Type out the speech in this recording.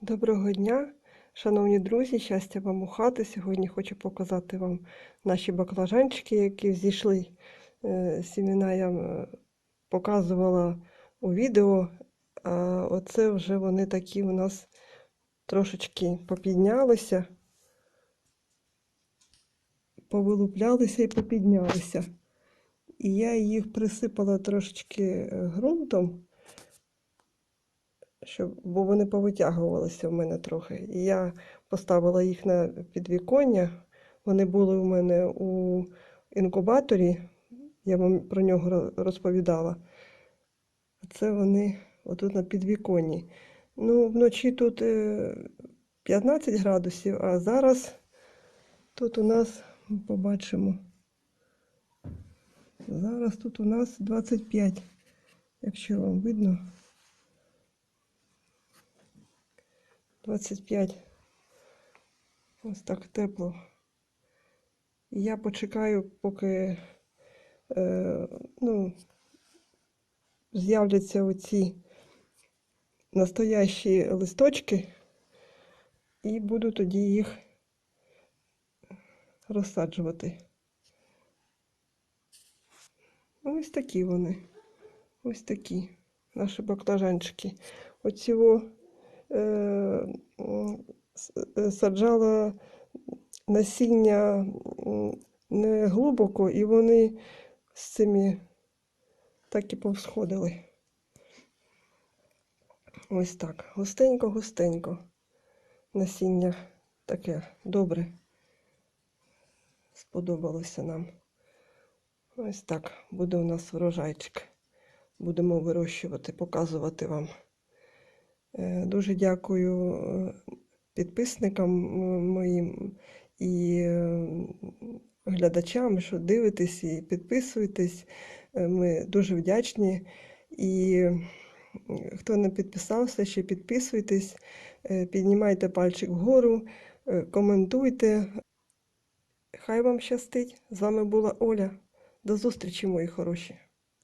Доброго дня, шановні друзі, щастя вам у хати. Сьогодні хочу показати вам наші баклажанчики, які взійшли. Е, Сімена я показувала у відео, а оце вже вони такі у нас трошечки попіднялися, повилуплялися і попіднялися. І я їх присипала трошечки ґрунтом щоб, бо вони повитягувалися в мене трохи. І я поставила їх на підвіконня. Вони були у мене у інкубаторі, я вам про нього розповідала. А це вони отут на підвіконні. Ну, вночі тут е, 15 градусів, а зараз тут у нас ми побачимо. Зараз тут у нас 25, якщо вам видно. 25. Ось так тепло. Я почекаю, поки е, ну, з'являться оці настоящі листочки, і буду тоді їх розсаджувати. Ось такі вони. Ось такі наші баклажанчики. Оцього саджала насіння не глибоко, і вони з цими так і повсходили. Ось так. Густенько-густенько. Насіння таке добре. Сподобалося нам. Ось так буде у нас врожайчик. Будемо вирощувати, показувати вам. Е, Дуже дякую е, підписникам моїм і е, глядачам, що дивитесь і підписуєтесь. Е, Ми дуже вдячні. І е, хто не підписався, ще підписуйтесь, е, піднімайте пальчик вгору, е, коментуйте. Хай вам щастить. З вами була Оля. До зустрічі, мої хороші.